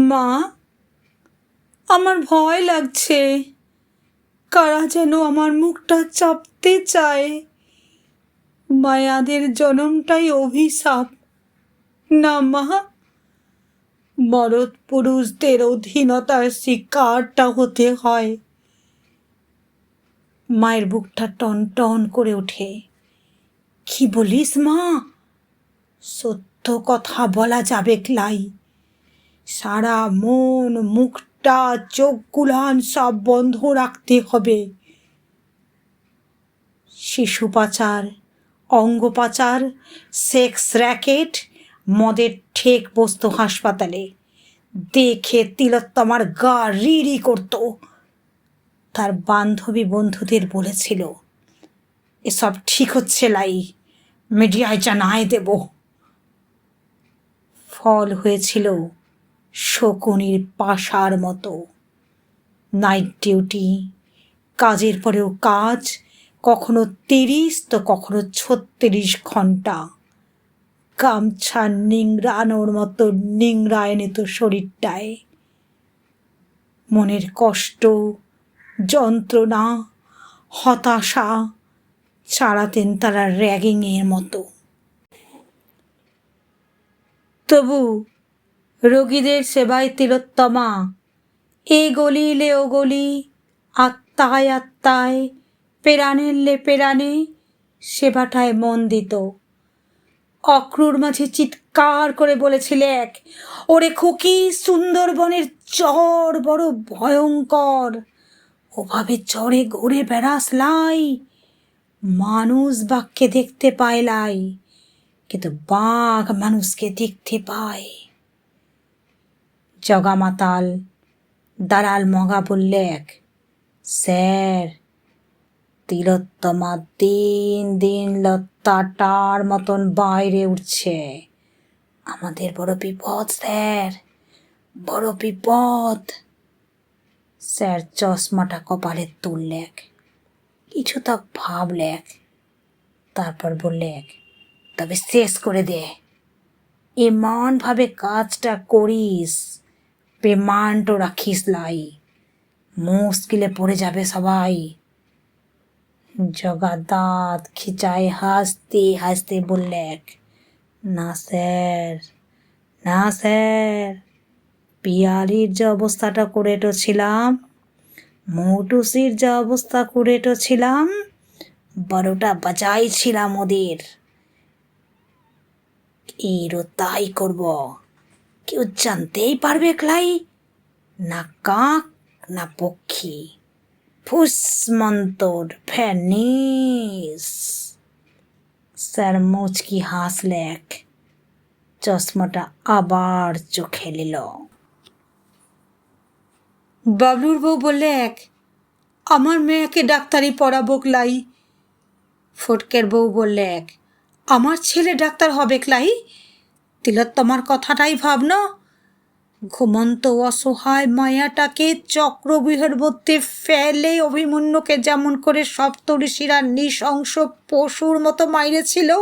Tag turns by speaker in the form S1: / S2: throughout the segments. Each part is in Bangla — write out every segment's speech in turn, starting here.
S1: মা, আমার ভয় লাগছে। কারা যেন আমার মুখটা চাপতে চায়। মায়াদের জনমটাই অভিশাপ। না মা মরদ পুরুষদের অধীনতার শিকারটা হতে হয়। মায়ের বুকটা টন টন করে ওঠে। কি বলিস মা? সত্য কথা বলা যাবে ক্লাই। সারা মন, মুখটা, চোখ গুলান সব বন্ধ রাখতে হবে। শিশু পাচার, অঙ্গ পাচার, সেক্স র্যাকেট, মদের ঠেক বসতো হাসপাতালে। দেখে তিলোত্তমার গা রিরি করত। তার বান্ধবী বন্ধুদের বলেছিল, এসব ঠিক হচ্ছে লাই, মিডিয়ায় জানায় দেব। ফল হয়েছিল শকুনির পাশার মতো। নাইট ডিউটি কাজের পরেও কাজ, কখনো তিরিশ তো কখনো ছত্রিশ ঘণ্টা। গামছা নিংড়ানোর মতো নিংড়ায় নিত শরীরটায়। মনের কষ্ট, যন্ত্রণা, হতাশা চালাতেন তারা র্যাগিংয়ের মতো। তবু রোগীদের সেবায় তিলোত্তমা। এ গলিলে ও গলি, আত্মায় আত্মায় পেরানেলে পেরানে সেবাটায় মন দিত। অক্রুর মাঝে চিৎকার করে বলেছিল এক, ওরে খুকি সুন্দরবনের চর বড় ভয়ঙ্কর। ওভাবে চড়ে ঘুরে বেড়াস লাই। মানুষ বাঘকে দেখতে পায় লাই, কিন্তু বাঘ মানুষকে দেখতে পায়। জগামাতাল। দালাল মগা বললে এক, স্যার, তিলোত্তমা দিন দিন লত্তাটার মতন বাইরে উঠছে। আমাদের বড় বিপদ, স্যার, বড় বিপদ। স্যার চশমাটা কপালে তুললেক কিছু তো ভাবলেক তারপর বললেক তবে শেষ করে দে। এমনভাবে কাজটা করিস পেমান্টও রাখিস লাই। মুশকিলে পড়ে যাবে সবাই। জগা দাঁত খিচায় হাসতে হাসতে বললেক না স্যার না স্যার, পিয়ালির যে অবস্থাটা করে তো ছিলাম মৌটুসির যে অবস্থা করে তো ছিলাম বারোটা বাজাই ছিলাম ওদের। এরও তাই করব। কেউ জানতেই পারবে ক্লাই না কাক, না পক্ষী। ফুসমন্তর ফ্যানিস স্যার মুচকি হাসলেক চশমাটা আবার চোখে নিল। বাবলুর বউ বললে এক, আমার মেয়েকে ডাক্তারি পড়াবো ক্লাই ফটকের বউ বললে এক, আমার ছেলে ডাক্তার হবে ক্লাই তিলোত্তমার কথাটাই ভাবনা ঘুমন্ত অসহায় মায়াটাকে চক্রবিহের মধ্যে ফেলে অভিমন্যুকে যেমন করে সপ্তঋষিরা নৃশংস পশুর মতো মাইরেছিল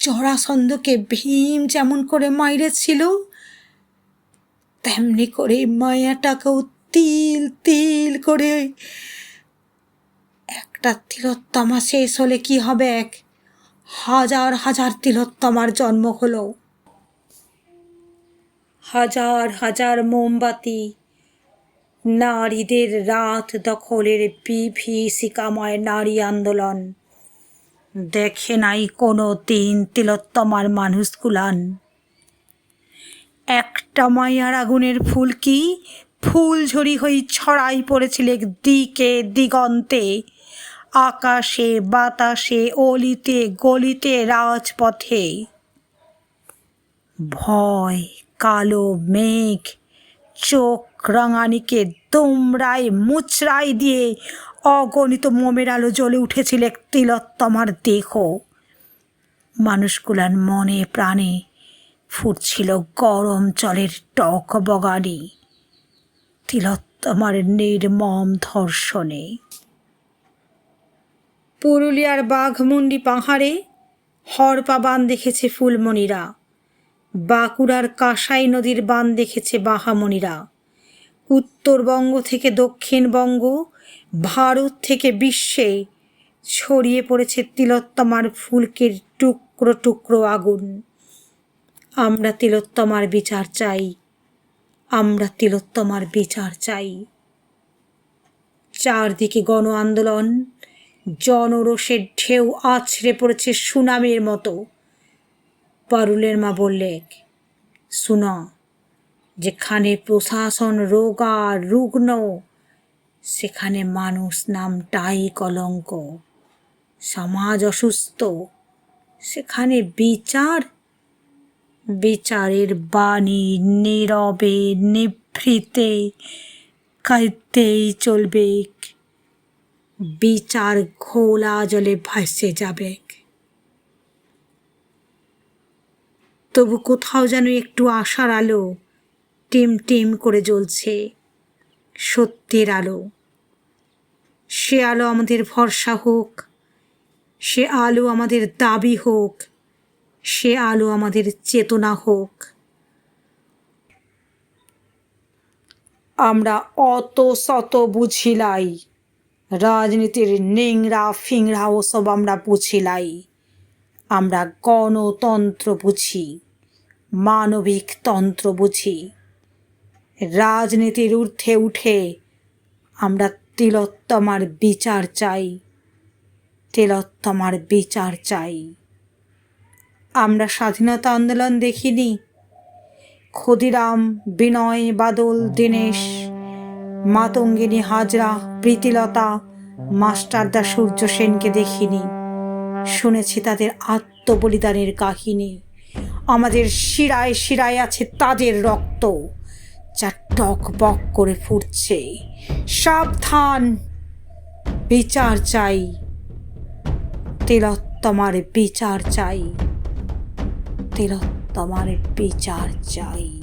S1: জরাসন্ধকে ভীম যেমন করে মাইরেছিল, তেমনি করে মায়াটাকেও তিল তিল করে একটা তিলোত্তমা শেষ হলে কি হবে? এক হাজার হাজার তিলোত্তমার জন্ম হলো। হাজার হাজার মোমবাতি। নারীদের রাত দখলের বিভীষিকাময় নারী আন্দোলন। দেখে নাই কোনো তিন তিলোত্তমার মানুষগুলান। একটা মায়ার আগুনের ফুল কি? ফুলঝড়ি হয়ে ছড়াই পড়েছিল দিকে দিগন্তে। আকাশে, বাতাসে, অলিতে, গলিতে, রাজপথে। ভয় কালো মেঘ, চোখ রাঙানিকে দুমড়ায় মুচড়াই দিয়ে অগণিত মোমের আলো জ্বলে উঠেছিল তিলোত্তমার দেহ। মানুষগুলার মনে প্রাণে ফুটছিল গরম জলের টক বগানি। তিলোত্তমার নির্মম ধর্ষণে। পুরুলিয়ার বাঘমুন্ডি পাহাড়ে হরপা বান দেখেছে ফুলমণিরা। বাঁকুড়ার কাঁসাই নদীর বান দেখেছে বাহামণিরা উত্তরবঙ্গ থেকে দক্ষিণবঙ্গ ভারত থেকে বিশ্বে ছড়িয়ে পড়েছে তিলোত্তমার ফুলকের টুকরো টুকরো আগুন। আমরা তিলোত্তমার বিচার চাই। আমরা তিলোত্তমার বিচার চাই। চারদিকে গণ আন্দোলন, জনরোষের ঢেউ আছড়ে পড়েছে সুনামের মতো। পারুলের মা বললে শুনো, যেখানে প্রশাসন রোগা রুগ্ন, সেখানে মানুষ নামটাই কলঙ্ক। সমাজ অসুস্থ, সেখানে বিচার, বিচারের বাণী নীরবে নিভৃতে কাইতেই চলবে। বিচার ঘোলা জলে ভাসে যাবে। তবু কোথাও যেন একটু আশার আলো টিম টিম করে জ্বলছে সত্যের আলো। সে আলো আমাদের ভরসা হোক, সে আলো আমাদের দাবি হোক, সে আলো আমাদের চেতনা হোক। আমরা অত শত বুঝিলাই, রাজনীতির নেংরা ফিংরা ওসব আমরা বুঝিলাই, আমরা গণতন্ত্র বুঝি। মানবিক তন্ত্র বুঝি। রাজনীতির ঊর্ধ্বে উঠে আমরা তিলোত্তমার বিচার চাই। তিলোত্তমার বিচার চাই। আমরা স্বাধীনতা আন্দোলন দেখিনি। ক্ষুদিরাম, বিনয়, বাদল, দীনেশ, মাতঙ্গিনী, হাজরা, প্রীতিলতা মাস্টারদা সূর্য সেনকে দেখিনি। শুনেছি তাদের আত্মবলিদানের কাহিনী। আমাদের শিরায় শিরায় আছে তাদের রক্ত, যা টক বক করে ফুটছে। সাবধান, বিচার চাই। তিলোত্তমার বিচার চাই। তিলোত্তমার বিচার চাই।